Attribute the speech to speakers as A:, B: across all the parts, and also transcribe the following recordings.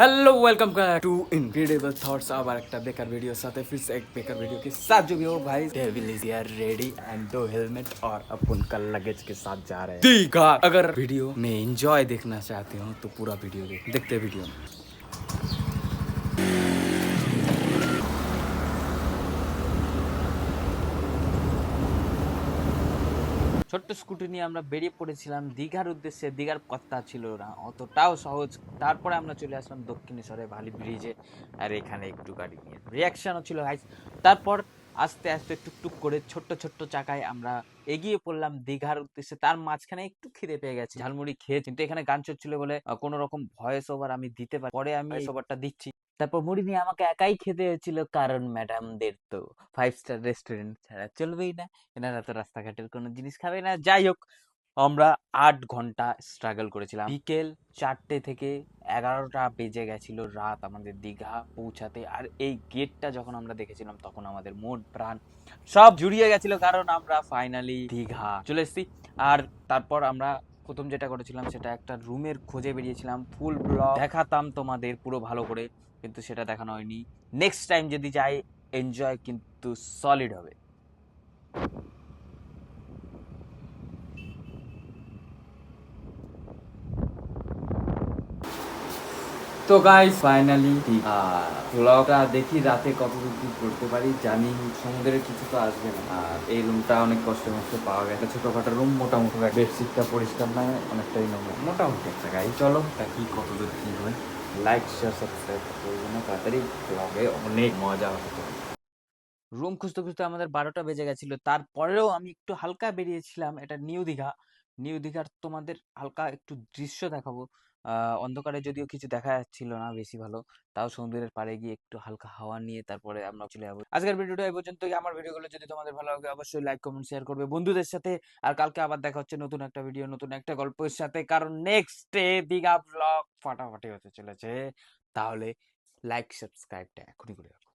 A: hello welcome to incredible thoughts our একটা बेकार video साथ है फिर से एक बेकार वीडियो के साथ जो भी हो भाई devil is here ready and दो हेलमेट और अपन का लगेज के साथ जा रहे हैं दीघा अगर वीडियो में एंजॉय देखना चाहते हो तो पूरा वीडियो देख देखते हैं वीडियो में ছোট্ট স্কুটি নিয়ে আমরা বেরিয়ে পড়েছিলাম। দীঘার উদ্দেশ্যে দীঘার কথা ছিল না অতটাও সহজ। তারপরে আমরা চলে আসলাম দক্ষিণেশ্বরে ভালি ব্রিজে আর এখানে একটু গাড়ি নিয়ে রিয়াকশনও ছিল। হাই তারপর আস্তে আস্তে টুকটুক করে ছোট্ট ছোট্ট চাকায় আমরা এগিয়ে পড়লাম দীঘার উদ্দেশ্যে। তার মাঝখানে একটু খিদে পেয়ে গেছে ঝালমুড়ি খেয়ে কিন্তু এখানে গান চলছিল বলে কোনো রকম ভয়েস ওভার আমি দিতে পারি পরে আমি ভয়েস ওভারটা দিচ্ছি। তারপর মুড়ি নিয়ে আমাকে একাই খেতে হয়েছিল কারণ ম্যাডামদের তো ফাইভ স্টার রেস্টুরেন্ট ছাড়া চলবেই না। এনারা তো রাস্তাঘাটের কোনো জিনিস খাবে না। যাই হোক, আমরা আট ঘণ্টা স্ট্রাগল করেছিলাম। বিকেল চারটে থেকে এগারোটা বেজে গেছিল রাত আমাদের দীঘা পৌঁছাতে। আর এই গেটটা যখন আমরা দেখেছিলাম, তখন আমাদের মন, প্রাণ সব জুড়িয়ে গেছিল কারণ আমরা ফাইনালি দীঘা চলে এসেছি। আর তারপর আমরা প্রথম যেটা করেছিলাম সেটা একটা রুমের খোঁজে বেরিয়েছিলাম ফুল ব্লগ দেখাতাম তোমাদের পুরো ভালো করে, কিন্তু সেটা দেখানো হয়নি। নেক্সট টাইম যদি যাই এনজয় কিন্তু সলিড হবে। তো গাইস ফাইনালি ব্লগটা দেখি, রাতে কতদূর কি করতে পারি, জানি সমুদ্রের কিছু তো আসবে না। আর এই রুমটা অনেক কষ্ট মষ্ট পাওয়া গেছে। ছোটখাটো রুম মোটামুটি বেডশিটটা পরিষ্কার নয় অনেকটাই নোংরা মোটামুটি একটা গাই চলো, দেখি কতদূর কি হয়। লাইক শেয়ার সাবস্ক্রাইব করব না, তাড়াতাড়ি ব্লগে অনেক মজা হতো রুম খুঁজতে খুঁজতে আমাদের বারোটা বেজে গেছিল। তারপরেও আমি একটু হালকা বেরিয়েছিলাম, এটা নিউ দীঘা। নিউ দীঘার তোমাদের হালকা একটু দৃশ্য দেখাবো। অন্ধকারে যদিও কিছু দেখা যাচ্ছিল না বেশি ভালো, তাও সমুদ্রের পাড়ে গিয়ে একটু হালকা হাওয়া নিয়ে তারপরে আমরা চলে যাব। আজকের ভিডিওটা এই পর্যন্ত আমার ভিডিওগুলো যদি তোমাদের ভালো লাগে অবশ্যই লাইক কমেন্ট শেয়ার করবে বন্ধুদের সাথে। আর কালকে আবার দেখা হচ্ছে নতুন একটা ভিডিও নতুন একটা গল্পের সাথে। কারণ নেক্সট ডে দীঘা ব্লগ ফাটাফাটি হতে চলেছে। তাহলে লাইক সাবস্ক্রাইবটা এখনই করে রাখো।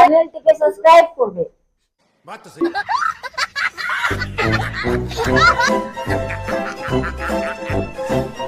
B: চ্যানেলটিকে সাবস্ক্রাইব করবে।
C: বাট